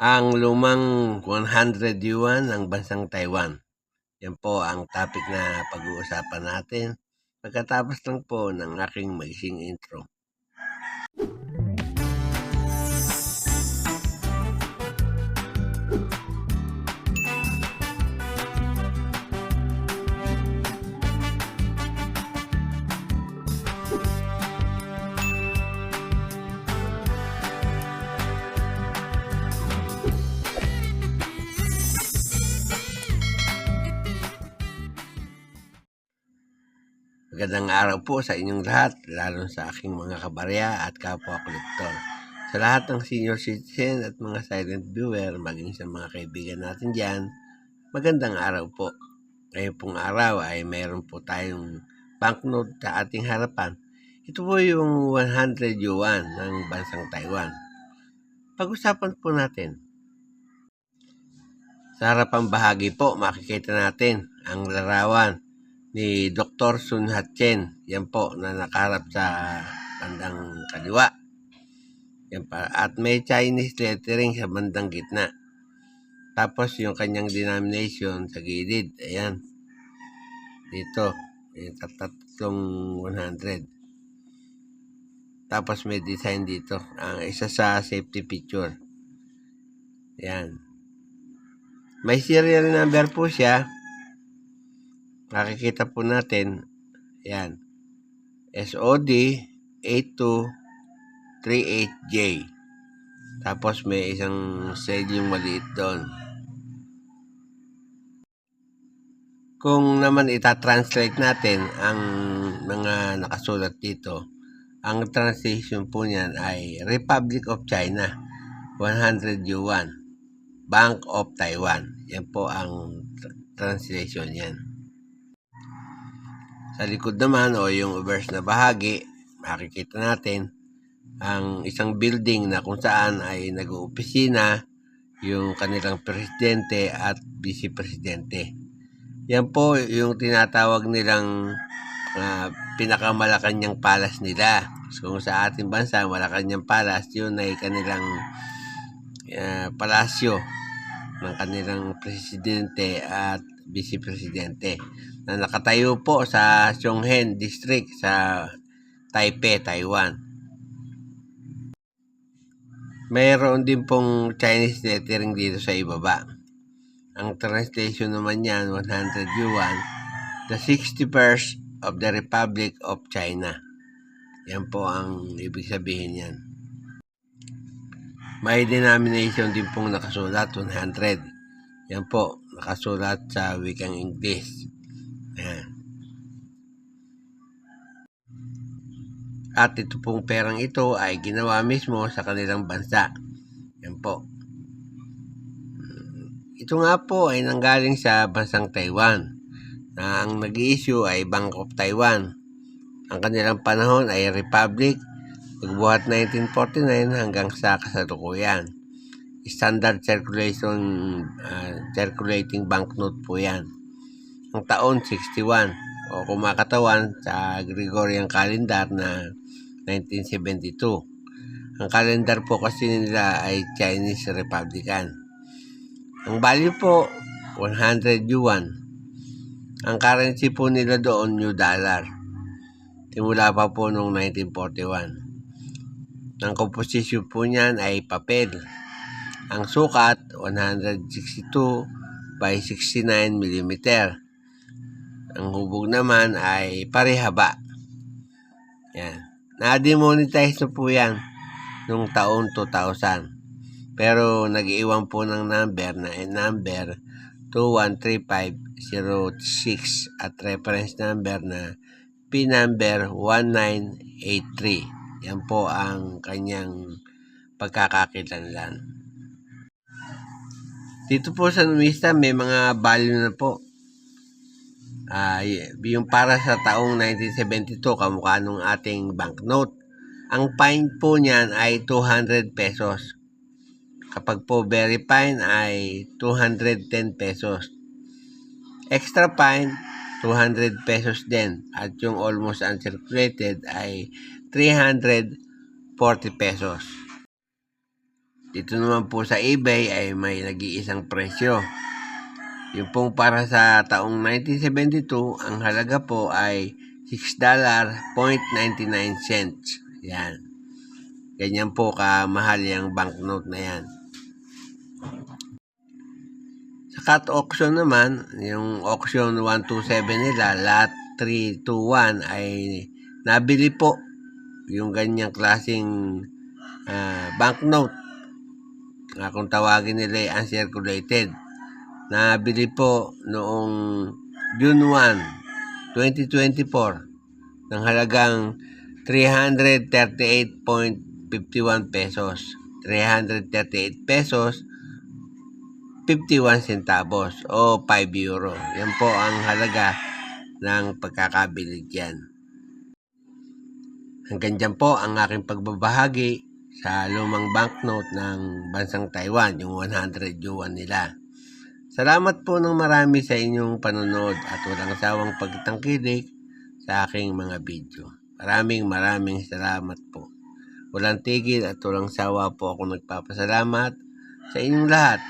ang lumang 100 yuan ng bansang Taiwan. Yan po ang topic na pag-uusapan natin. Pagkatapos lang po ng aking magising intro. Magandang araw po sa inyong lahat, lalo sa aking mga kabarya at kapwa kolektor. Sa lahat ng senior citizen at mga silent viewer, maging sa mga kaibigan natin dyan, magandang araw po. Ngayon pong araw ay mayroon po tayong banknote sa ating harapan. Ito po yung 100 yuan ng bansang Taiwan. Pag-usapan po natin. Sa harapang bahagi po, makikita natin ang larawan ni Dr. Sun Hat-chen. Yan po, na nakaharap sa bandang kaliwa. Yan pa. At may Chinese lettering sa bandang gitna. Tapos yung kanyang denomination sa gilid. Ayan. Dito. Yung tatlong 100. Tapos may design dito. Ang isa sa safety picture. Ayan. May serial number po siya makikita po natin, yan, SOD 8238J. Tapos may isang selyong maliit doon. Kung naman itatranslate natin ang mga nakasulat dito, ang translation po niyan ay Republic of China, 100 yuan, Bank of Taiwan. Yan po ang translation niyan. Sa likod naman o yung verse na bahagi, makikita natin ang isang building na kung saan ay nag-uopisina yung kanilang presidente at vice-presidente. Yan po yung tinatawag nilang uh, pinakamalakanyang palas nila. So, sa ating bansa, Malacanang Palace, yun ay kanilang uh, palasyo ng kanilang presidente at vice-presidente na nakatayo po sa Chonghen District sa Taipei, Taiwan. Mayroon din pong Chinese lettering dito sa ibaba. Ang translation naman yan, 100 yuan, the 61st of the Republic of China. Yan po ang ibig sabihin yan. May denomination din pong nakasulat, 100. Yan po, nakasulat sa wikang English. Ayan. At ito pong perang ito ay ginawa mismo sa kanilang bansa. Yan po. Ito nga po ay nanggaling sa bansang Taiwan na ang nag-issue ay Bank of Taiwan. Ang kanilang panahon ay Republic Pagbuhat 1949 hanggang sa kasalukuyan. Standard circulation uh, circulating banknote po yan. Ang taon 61 o kumakatawan sa Gregorian calendar na 1972. Ang calendar po kasi nila ay Chinese Republican. Ang value po, 100 yuan. Ang currency po nila doon, new dollar. Timula pa po noong 1941. Ang composition po niyan ay papel. Ang sukat, 162 by 69 mm. Ang hubog naman ay parehaba. Yan. Na-demonetize na po yan noong taon 2000. Pero nag-iwan po ng number na eh, number 213506 at reference number na P number 1983. Yan po ang kanyang pagkakakilanlan. Dito po sa numista may mga value na po. Uh, yung para sa taong 1972, kamukha nung ating banknote. Ang fine po niyan ay 200 pesos. Kapag po very fine ay 210 pesos. Extra fine, 200 pesos din. At yung almost uncirculated ay 340 pesos. Dito naman po sa eBay ay may nag-iisang presyo. Yung pong para sa taong 1972, ang halaga po ay $6.99 cents. Yan. Ganyan po kamahal yung banknote na yan. Sa cut auction naman, yung auction 127 nila, lot 321 ay nabili po yung ganyang klaseng ah, banknote na kung tawagin nila ay uncirculated. Nabili po noong June 1, 2024 ng halagang 338.51 pesos. 338 pesos 51 centavos o 5 euro. Yan po ang halaga ng pagkakabili dyan. Hanggang dyan po ang aking pagbabahagi sa lumang banknote ng bansang Taiwan, yung 100 yuan nila. Salamat po ng marami sa inyong panonood at walang sawang pagtangkilik sa aking mga video. Maraming maraming salamat po. Walang tigil at walang sawa po ako nagpapasalamat sa inyong lahat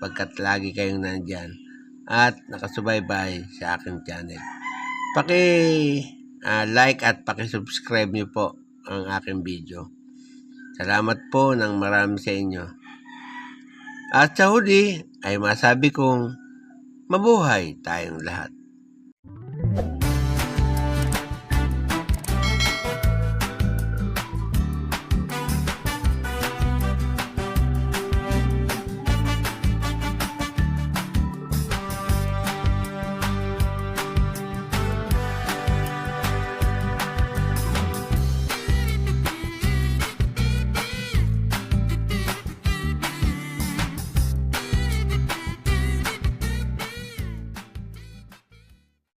pagkat lagi kayong nandyan at nakasubaybay sa aking channel. Paki ah, like at paki-subscribe niyo po ang aking video. Salamat po ng marami sa inyo. At sa huli ay masabi kong mabuhay tayong lahat.